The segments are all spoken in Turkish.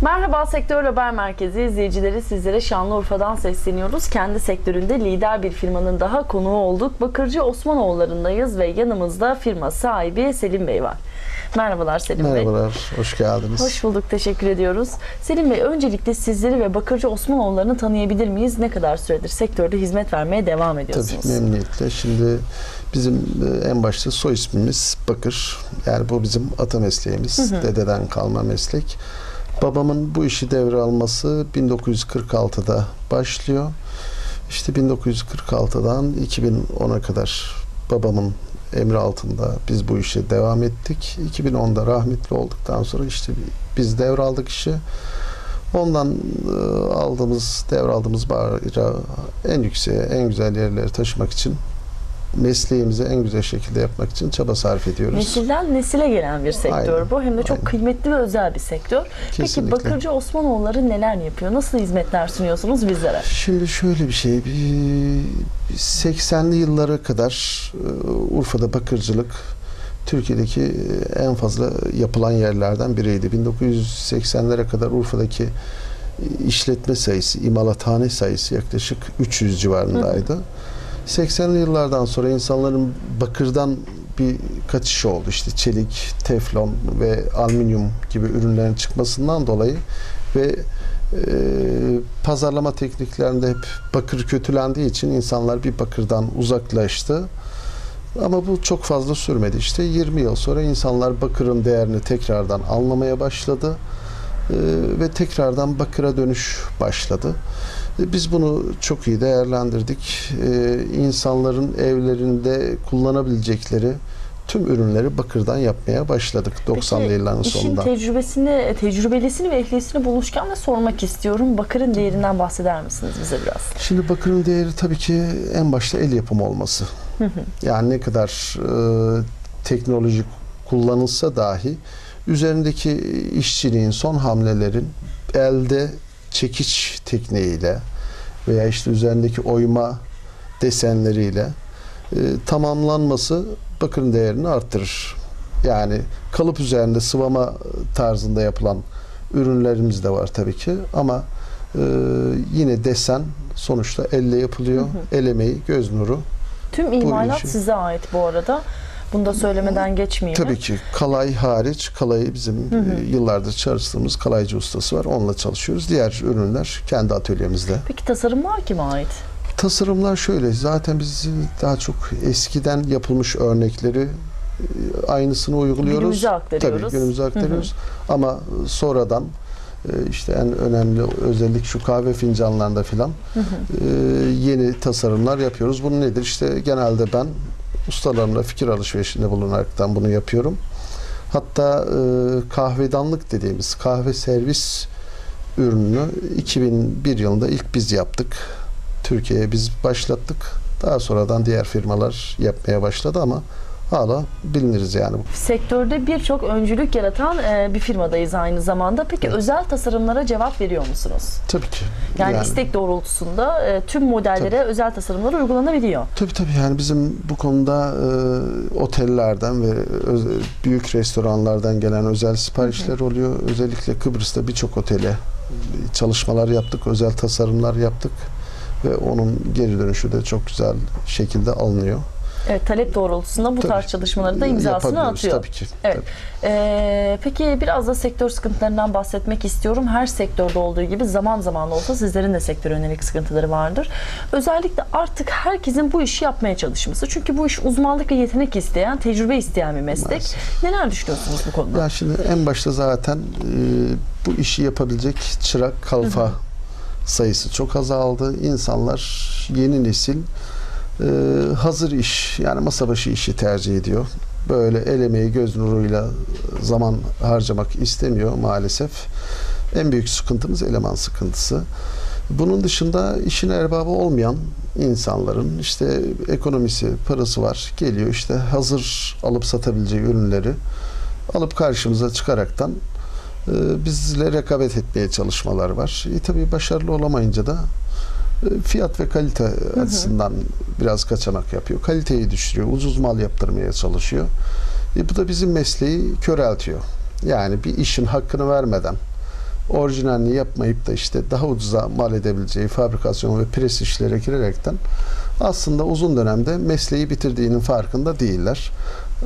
Merhaba Sektör Haber Merkezi izleyicileri sizlere Şanlıurfa'dan sesleniyoruz. Kendi sektöründe lider bir firmanın daha konuğu olduk. Bakırcı Osmanoğulları'ndayız ve yanımızda firma sahibi Selim Bey var. Merhabalar Selim Bey. Merhabalar, hoş geldiniz. Hoş bulduk, teşekkür ediyoruz. Selim Bey, öncelikle sizleri ve Bakırcı Osmanoğulları'nı tanıyabilir miyiz? Ne kadar süredir sektörde hizmet vermeye devam ediyorsunuz? Tabii memnuniyetle. Şimdi bizim e, en başta soy ismimiz Bakır. Yani bu bizim ata mesleğimiz. Dededen kalma meslek. Babamın bu işi devralması 1946'da başlıyor. İşte 1946'dan 2010'a kadar babamın emri altında biz bu işe devam ettik. 2010'da rahmetli olduktan sonra işte biz devraldık işi. Ondan e, aldığımız, devraldığımız bayrağı en yükseğe, en güzel yerlere taşımak için mesleğimizi en güzel şekilde yapmak için çaba sarf ediyoruz. Nesilden nesile gelen bir sektör Aynen, bu. Hem de çok aynen. kıymetli ve özel bir sektör. Peki Kesinlikle. Bakırcı Osmanoğulları neler yapıyor? Nasıl hizmetler sunuyorsunuz bizlere? Şimdi şöyle bir şey, bir 80'li yıllara kadar e, Urfa'da bakırcılık Türkiye'deki en fazla yapılan yerlerden biriydi. 1980'lere kadar Urfa'daki işletme sayısı, imalathane sayısı yaklaşık 300 civarındaydı. 80'li yıllardan sonra insanların bakırdan bir kaçışı oldu. İşte çelik, teflon ve alüminyum gibi ürünlerin çıkmasından dolayı ve e, pazarlama tekniklerinde hep bakır kötülendiği için insanlar bir bakırdan uzaklaştı. Ama bu çok fazla sürmedi. İşte 20 yıl sonra insanlar bakırın değerini tekrardan anlamaya başladı. E, ve tekrardan bakıra dönüş başladı. E, Biz bunu çok iyi değerlendirdik. E, insanların evlerinde kullanabilecekleri tüm ürünleri bakırdan yapmaya başladık 90'lı Peki, yılların işin sonunda. tecrübesini, tecrübelisini ve ehlisini bulmuşken de sormak istiyorum. Bakırın değerinden bahseder misiniz bize biraz? Şimdi bakırın değeri tabii ki en başta el yapımı olması. Yani ne kadar e, teknoloji kullanılsa dahi üzerindeki işçiliğin son hamlelerin elde çekiç tekniğiyle veya işte üzerindeki oyma desenleriyle e, tamamlanması bakırın değerini arttırır. Yani kalıp üzerinde sıvama tarzında yapılan ürünlerimiz de var tabii ki ama e, yine desen sonuçta elle yapılıyor. El emeği, göz nuru. Tüm imalat size ait bu arada. Bunu da söylemeden geçmeyeyim. Tabii ki kalay hariç, kalayı bizim e, yıllardır çalıştığımız kalaycı ustası var. Onunla çalışıyoruz. Diğer ürünler kendi atölyemizde. Peki tasarımlar kime ait? Tasarımlar şöyle. Zaten biz daha çok eskiden yapılmış örnekleri e, aynısını uyguluyoruz. Günümüze aktarıyoruz. Tabii günümüze aktarıyoruz. Ama sonradan e, işte en önemli özellik şu kahve fincanlarında filan yeni tasarımlar yapıyoruz. Bu nedir? İşte genelde ben ustalarımla fikir alışverişinde bulunaraktan bunu yapıyorum. Hatta e, kahvedanlık dediğimiz kahve servis ürününü 2001 yılında ilk biz yaptık. Türkiye'ye biz başlattık. Daha sonradan diğer firmalar yapmaya başladı ama hala biliniriz yani. Sektörde birçok öncülük yaratan e, bir firmadayız aynı zamanda. Peki özel tasarımlara cevap veriyor musunuz? Tabii ki. Yani, istek doğrultusunda e, tüm modellere özel tasarımlar uygulanabiliyor. Tabii tabii yani bizim bu konuda e, otellerden ve öz- büyük restoranlardan gelen özel siparişler oluyor. Özellikle Kıbrıs'ta birçok otele çalışmalar yaptık, özel tasarımlar yaptık ve onun geri dönüşü de çok güzel şekilde alınıyor. Evet, talep doğrultusunda bu Tabii. tarz çalışmaları da imzasını atıyor. Tabii ki. Evet. Tabii. Ee, peki biraz da sektör sıkıntılarından bahsetmek istiyorum. Her sektörde olduğu gibi zaman zaman olsa sizlerin de sektör yönelik sıkıntıları vardır. Özellikle artık herkesin bu işi yapmaya çalışması. Çünkü bu iş uzmanlık ve yetenek isteyen, tecrübe isteyen bir meslek. Maalesef. Neler düşünüyorsunuz bu konuda? Ya şimdi en başta zaten e, bu işi yapabilecek çırak kalfa sayısı çok azaldı. İnsanlar yeni nesil e, hazır iş yani masa başı işi tercih ediyor. Böyle el emeği göz nuruyla zaman harcamak istemiyor maalesef. En büyük sıkıntımız eleman sıkıntısı. Bunun dışında işin erbabı olmayan insanların işte ekonomisi, parası var. Geliyor işte hazır alıp satabileceği ürünleri alıp karşımıza çıkaraktan e, bizle rekabet etmeye çalışmalar var. E, tabii başarılı olamayınca da fiyat ve kalite açısından biraz kaçamak yapıyor. Kaliteyi düşürüyor. Ucuz mal yaptırmaya çalışıyor. E, bu da bizim mesleği köreltiyor. Yani bir işin hakkını vermeden orijinalini yapmayıp da işte daha ucuza mal edebileceği fabrikasyon ve pres işlere girerekten aslında uzun dönemde mesleği bitirdiğinin farkında değiller.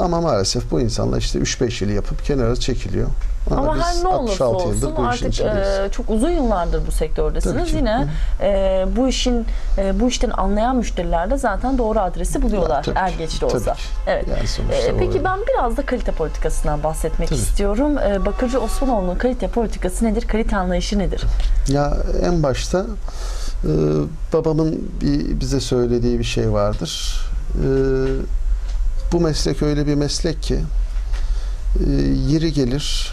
Ama maalesef bu insanlar işte 3-5 yıl yapıp kenara çekiliyor. Ama biz her ne olursa 66 yıldır olsun artık e, çok uzun yıllardır bu sektördesiniz. Tabii. Yine e, bu işin e, bu işten anlayan müşteriler de zaten doğru adresi buluyorlar Tabii er geç de tabii olsa. ki. Evet. Yani E, peki öyle. ben biraz da kalite politikasından bahsetmek Tabii. istiyorum. E, Bakırcı Osmanoğlu'nun kalite politikası nedir? Kalite anlayışı nedir? Ya en başta e, babamın bir, bize söylediği bir şey vardır. E, bu meslek öyle bir meslek ki e, yeri gelir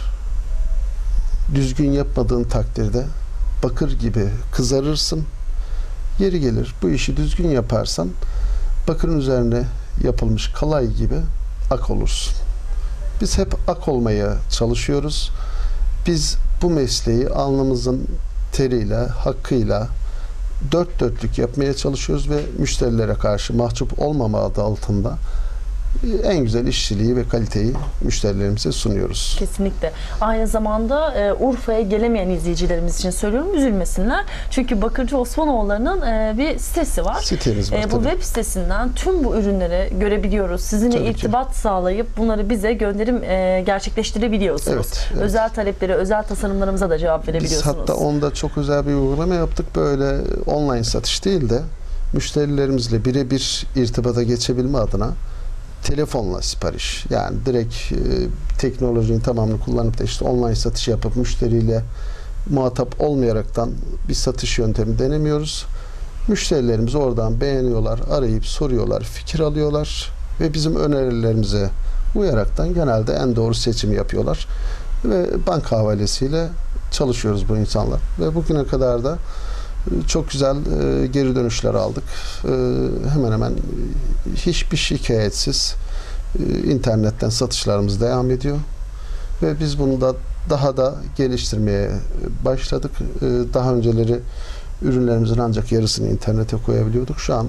düzgün yapmadığın takdirde bakır gibi kızarırsın. Yeri gelir bu işi düzgün yaparsan bakırın üzerine yapılmış kalay gibi ak olursun. Biz hep ak olmaya çalışıyoruz. Biz bu mesleği alnımızın teriyle, hakkıyla dört dörtlük yapmaya çalışıyoruz ve müşterilere karşı mahcup olmama adı altında en güzel işçiliği ve kaliteyi müşterilerimize sunuyoruz. Kesinlikle. Aynı zamanda e, Urfa'ya gelemeyen izleyicilerimiz için söylüyorum üzülmesinler. Çünkü Bakırcı Osmanoğulları'nın e, bir sitesi var. Sitemiz var E, bu tabii. web sitesinden tüm bu ürünleri görebiliyoruz. Sizinle Tabii ki. irtibat sağlayıp bunları bize gönderim e, gerçekleştirebiliyorsunuz. Evet, evet. Özel taleplere, özel tasarımlarımıza da cevap Biz verebiliyorsunuz. hatta onda çok özel bir uygulama yaptık. Böyle online satış değil de müşterilerimizle birebir irtibata geçebilme adına telefonla sipariş. Yani direkt e, teknolojinin tamamını kullanıp da işte online satış yapıp müşteriyle muhatap olmayaraktan bir satış yöntemi denemiyoruz. Müşterilerimiz oradan beğeniyorlar, arayıp soruyorlar, fikir alıyorlar ve bizim önerilerimize uyaraktan genelde en doğru seçimi yapıyorlar. Ve banka havalesiyle çalışıyoruz bu insanlar. Ve bugüne kadar da çok güzel e, geri dönüşler aldık. E, hemen hemen e, hiçbir şikayetsiz internetten satışlarımız devam ediyor. Ve biz bunu da daha da geliştirmeye başladık. Daha önceleri ürünlerimizin ancak yarısını internete koyabiliyorduk. Şu an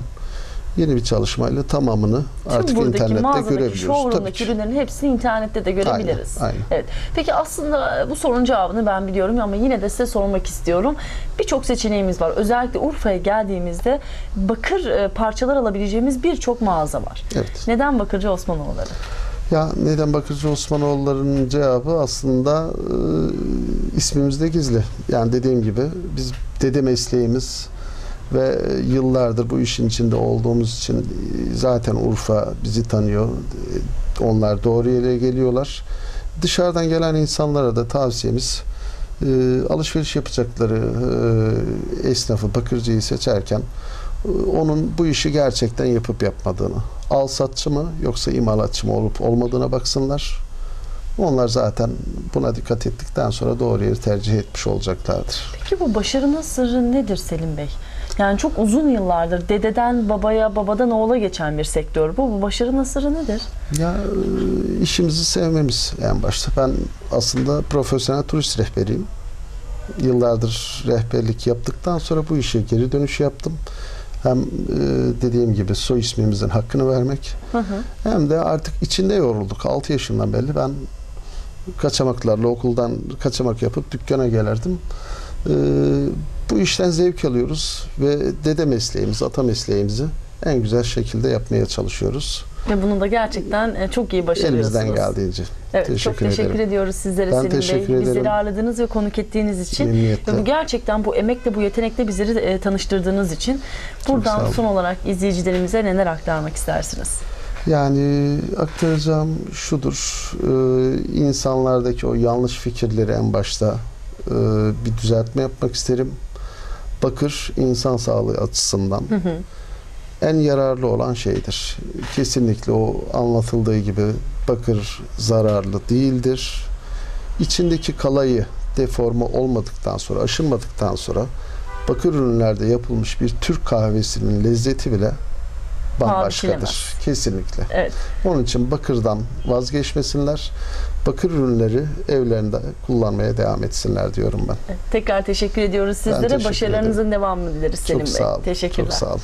yeni bir çalışmayla tamamını artık Tüm buradaki internette görebiliyoruz. Tabii showroom'daki ki. ürünlerin hepsini internette de görebiliriz. Aynen, aynen. Evet. Peki aslında bu sorunun cevabını ben biliyorum ama yine de size sormak istiyorum. Birçok seçeneğimiz var. Özellikle Urfa'ya geldiğimizde bakır e, parçalar alabileceğimiz birçok mağaza var. Evet. Neden Bakırcı Osmanoğulları? Ya neden Bakırcı Osmanoğulları'nın cevabı aslında e, ismimizde gizli. Yani dediğim gibi biz dede mesleğimiz ve yıllardır bu işin içinde olduğumuz için e, zaten Urfa bizi tanıyor. E, Onlar doğru yere geliyorlar. Dışarıdan gelen insanlara da tavsiyemiz e, alışveriş yapacakları e, esnafı, bakırcıyı seçerken e, onun bu işi gerçekten yapıp yapmadığını, al satçı mı yoksa imalatçı mı olup olmadığına baksınlar. Onlar zaten buna dikkat ettikten sonra doğru yeri tercih etmiş olacaklardır. Peki bu başarının sırrı nedir Selim Bey? Yani çok uzun yıllardır dededen babaya, babadan oğula geçen bir sektör bu. Bu başarının sırrı nedir? Ya e, işimizi sevmemiz en başta. Ben aslında profesyonel turist rehberiyim. Yıllardır rehberlik yaptıktan sonra bu işe geri dönüş yaptım. Hem e, dediğim gibi soy ismimizin hakkını vermek Hı hı. hem de artık içinde yorulduk. 6 yaşından belli ben kaçamaklarla okuldan kaçamak yapıp dükkana gelirdim. E, bu işten zevk alıyoruz ve dede mesleğimizi, ata mesleğimizi en güzel şekilde yapmaya çalışıyoruz. Ve bunu da gerçekten e, çok iyi başarıyorsunuz. Elimizden geldiğince. Evet, Teşekkür çok teşekkür ederim. ediyoruz sizlere Ben Selim Bey. teşekkür ederim. Bizleri ağırladığınız ve konuk ettiğiniz için. Memnuniyetle. Ve bu gerçekten bu emekle, bu yetenekle bizleri e, tanıştırdığınız için. Buradan son olarak izleyicilerimize neler aktarmak istersiniz? Yani aktaracağım şudur. Ee, insanlardaki o yanlış fikirleri en başta e, bir düzeltme yapmak isterim. Bakır insan sağlığı açısından Hı hı. en yararlı olan şeydir. Kesinlikle o anlatıldığı gibi bakır zararlı değildir. İçindeki kalayı deforme olmadıktan sonra, aşınmadıktan sonra bakır ürünlerde yapılmış bir Türk kahvesinin lezzeti bile bambaşkadır. Kesinlikle. Evet. Onun için bakırdan vazgeçmesinler. Bakır ürünleri evlerinde kullanmaya devam etsinler diyorum ben. Tekrar teşekkür ediyoruz sizlere. teşekkür Başarılarınızın devamını dileriz Selim Çok Bey. sağ olun. Teşekkürler. Çok sağ olun.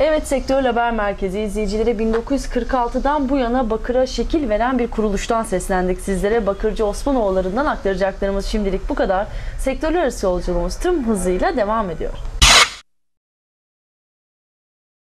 Evet Sektör Haber Merkezi izleyicileri 1946'dan bu yana Bakır'a şekil veren bir kuruluştan seslendik sizlere. Bakırcı Osmanoğulları'ndan aktaracaklarımız şimdilik bu kadar. Sektörler arası yolculuğumuz tüm hızıyla devam ediyor.